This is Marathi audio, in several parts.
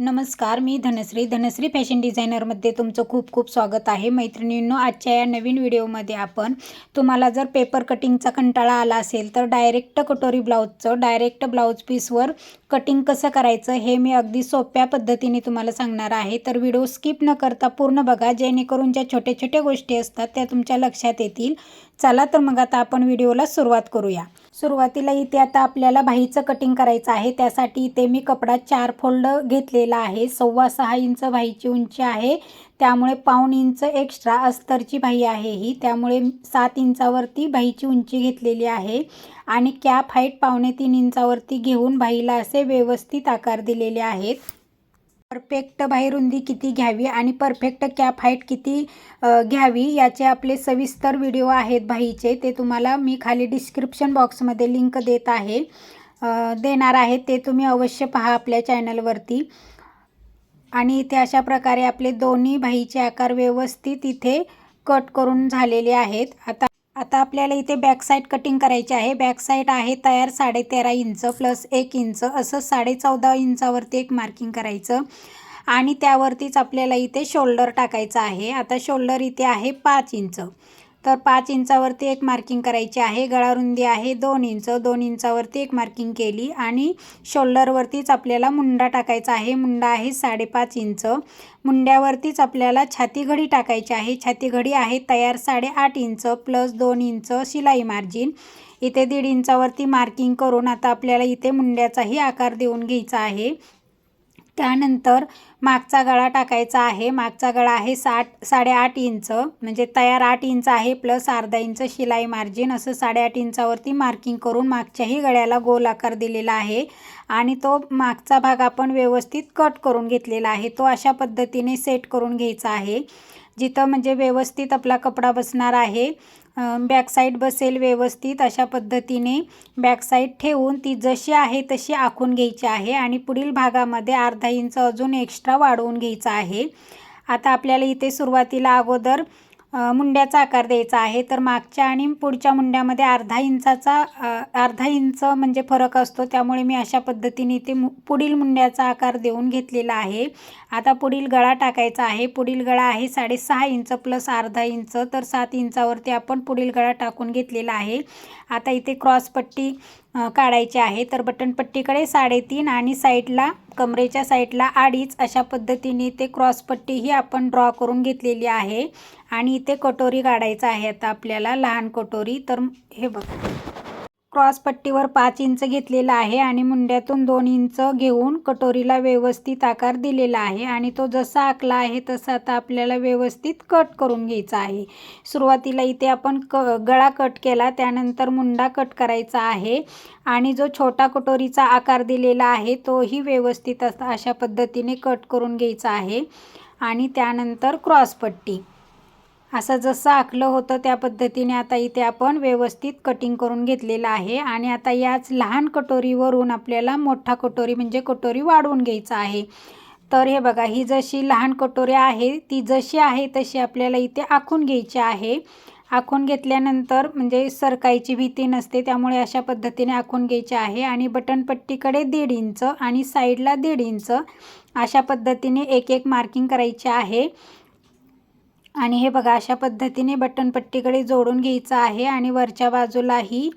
नमस्कार मी धनश्री. धनश्री फॅशन डिझायनरमध्ये तुमचं खूप खूप स्वागत आहे. मैत्रिणींनो आजच्या या नवीन व्हिडिओमध्ये आपण तुम्हाला जर पेपर कटिंगचा कंटाळा आला असेल तर डायरेक्ट कटोरी ब्लाऊजचं डायरेक्ट ब्लाऊज पीसवर कटिंग कसं करायचं हे मी अगदी सोप्या पद्धतीने तुम्हाला सांगणार आहे. तर व्हिडिओ स्किप न करता पूर्ण बघा जेणेकरून ज्या छोट्या छोट्या गोष्टी असतात त्या तुमच्या लक्षात येतील. चला तर मग आता आपण व्हिडिओला सुरुवात करूया. सुरुवातीला इथे आता आपल्याला भाईचं कटिंग करायचं आहे. त्यासाठी इथे मी कपडा चार फोल्ड घेतलेला आहे. सव्वा सहा इंच भाईची उंची आहे. त्यामुळे पाऊण इंच एक्स्ट्रा अस्तरची भाई आहे ही. त्यामुळे सात इंचावरती भाईची उंची घेतलेली आहे. आणि कॅप हाईट पावणे तीन इंचावरती घेऊन भाईला असे व्यवस्थित आकार दिलेले आहेत. परफेक्ट बाहेरुंदी किती घ्यावी आणि परफेक्ट कॅप हाईट किती घ्यावी याचे आपले सविस्तर व्हिडिओ आहेत बाईचे ते तुम्हाला मी खाली डिस्क्रिप्शन बॉक्समध्ये लिंक देत आहे. देणार आहे. ते तुम्ही अवश्य पहा आपल्या चॅनलवरती आणि इथे अशा प्रकारे आपले दोन्ही बाहीचे आकार व्यवस्थित इथे कट करून झालेले आहेत. आता आता आपल्याला इथे बॅक साईड कटिंग करायची आहे. बॅक साईड आहे तयार साडे तेरा इंच प्लस एक इंच असं साडे चौदा इंचावरती एक मार्किंग करायचं. आणि त्यावरतीच आपल्याला इथे शोल्डर टाकायचं आहे. आता शोल्डर इथे आहे पाच इंच. तर पाच इंचावरती एक मार्किंग करायची आहे. गळारुंदी आहे. दोन इंच दोन इंचावरती एक मार्किंग केली आणि शोल्डरवरतीच आपल्याला मुंडा टाकायचा आहे. मुंडा आहे साडेपाच इंच. मुंड्यावरतीच आपल्याला छाती घडी टाकायची आहे. छाती घडी आहे तयार साडेआठ इंच प्लस दोन इंच शिलाई मार्जिन इथे दीड इंचावरती मार्किंग करून आता आपल्याला इथे मुंड्याचाही आकार देऊन घ्यायचा आहे. त्यानंतर मागचा गळा टाकायचा आहे. मागचा गळा आहे साठ साडेआठ इंच. म्हणजे तयार आठ इंच आहे प्लस अर्धा इंच शिलाई मार्जिन. असं साडेआठ इंचावरती मार्किंग करून मागच्याही गळ्याला गोल आकार दिलेला आहे. आणि तो मागचा भाग आपण व्यवस्थित कट करून घेतलेला आहे. तो अशा पद्धतीने सेट करून घ्यायचा आहे. जिथं म्हणजे व्यवस्थित आपला कपडा बसणार आहे. बॅकसाईड बसेल व्यवस्थित अशा पद्धतीने. बॅकसाईड ठेवून ती जशी आहे तशी आखून घ्यायची आहे आणि पुढील भागामध्ये अर्धा इंच अजून एक्स्ट्रा वाढवून घ्यायचा आहे. आता आपल्याला इथे सुरुवातीला अगोदर मुंड्याचा आकार द्यायचा आहे. तर मागच्या आणि पुढच्या मुंड्यामध्ये अर्धा इंचाचा अर्धा इंच म्हणजे फरक असतो. त्यामुळे मी अशा पद्धतीने इथे मु पुढील मुंड्याचा आकार देऊन घेतलेला आहे. आता पुढील गळा टाकायचा आहे. पुढील गळा आहे साडेसहा इंच प्लस अर्धा इंच. तर सात इंचावरती आपण पुढील गळा टाकून घेतलेला आहे. आता इथे क्रॉसपट्टी काढायचे आहे. तर बटनपट्टीकडे साडेतीन आणि साईडला कमरेच्या साईडला अडीच अशा पद्धतीने इथे क्रॉसपट्टीही आपण ड्रॉ करून घेतलेली आहे. आणि इथे कटोरी काढायचं आहे आता आपल्याला लहान कटोरी. तर हे बघ. क्रॉसपट्टीवर पाच इंच घेतलेला आहे आणि मुंड्यातून दोन इंच घेऊन कटोरीला व्यवस्थित आकार दिलेला आहे. आणि तो जसा आखला आहे तसा आता आपल्याला व्यवस्थित कट करून घ्यायचा आहे. सुरुवातीला इथे आपण क गळा कट केला त्यानंतर मुंडा कट करायचा आहे. आणि जो छोटा कटोरीचा आकार दिलेला आहे तोही व्यवस्थित असा अशा पद्धतीने कट करून घ्यायचा आहे. आणि त्यानंतर क्रॉस पट्टी. असं जसं आखलं होतं त्या पद्धतीने आता इथे आपण व्यवस्थित कटिंग करून घेतलेलं आहे. आणि आता याच लहान कटोरीवरून आपल्याला मोठा कटोरी म्हणजे कटोरी वाढवून घ्यायचा आहे. तर हे बघा ही जशी लहान कटोरी आहे ती जशी आहे तशी आपल्याला इथे आखून घ्यायची आहे. आखून घेतल्यानंतर म्हणजे सरकायची भीती नसते त्यामुळे अशा पद्धतीने आखून घ्यायची आहे. आणि बटनपट्टीकडे दीड इंच आणि साईडला दीड इंच अशा पद्धतीने एक एक मार्किंग करायची आहे. आणि हे बघा अशा पद्धतीने बटनपट्टीकडे जोडून घ्यायचं आहे आणि वरच्या बाजूलाही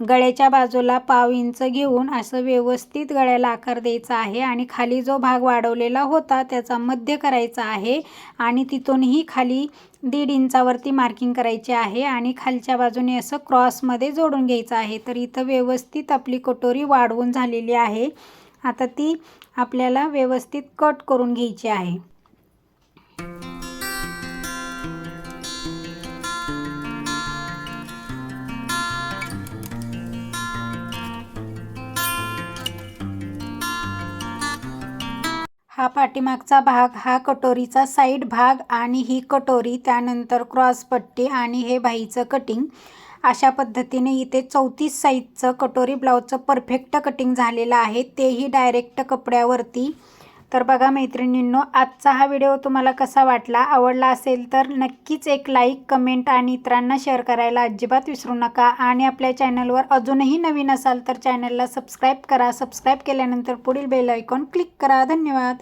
गळ्याच्या बाजूला पाव इंच घेऊन असं व्यवस्थित गळ्याला आकार द्यायचा आहे आणि खाली जो भाग वाढवलेला होता त्याचा मध्य करायचा आहे आणि तिथूनही खाली दीड इंचावरती मार्किंग करायची आहे आणि खालच्या बाजूने असं क्रॉसमध्ये जोडून घ्यायचं आहे. तर इथं व्यवस्थित आपली कटोरी वाढवून झालेली आहे. आता ती आपल्याला व्यवस्थित कट करून घ्यायची आहे. हा पाठीमागचा भाग हा कटोरीचा साईड भाग आणि ही कटोरी त्यानंतर क्रॉसपट्टी आणि हे बाईचं कटिंग. अशा पद्धतीने इथे चौतीस साईजचं कटोरी ब्लाऊजचं परफेक्ट कटिंग झालेलं आहे. तेही डायरेक्ट कपड्यावरती. तर बघा मैत्रिणींनो आजचा हा व्हिडिओ तुम्हाला कसा वाटला आवडला असेल तर नक्कीच एक लाईक कमेंट आणि इतरांना शेअर करायला अजिबात विसरू नका. आणि आपल्या चॅनलवर अजूनही नवीन असाल तर चॅनलला सबस्क्राईब करा. सबस्क्राईब केल्यानंतर पुढील बेल आयकॉन क्लिक करा. धन्यवाद.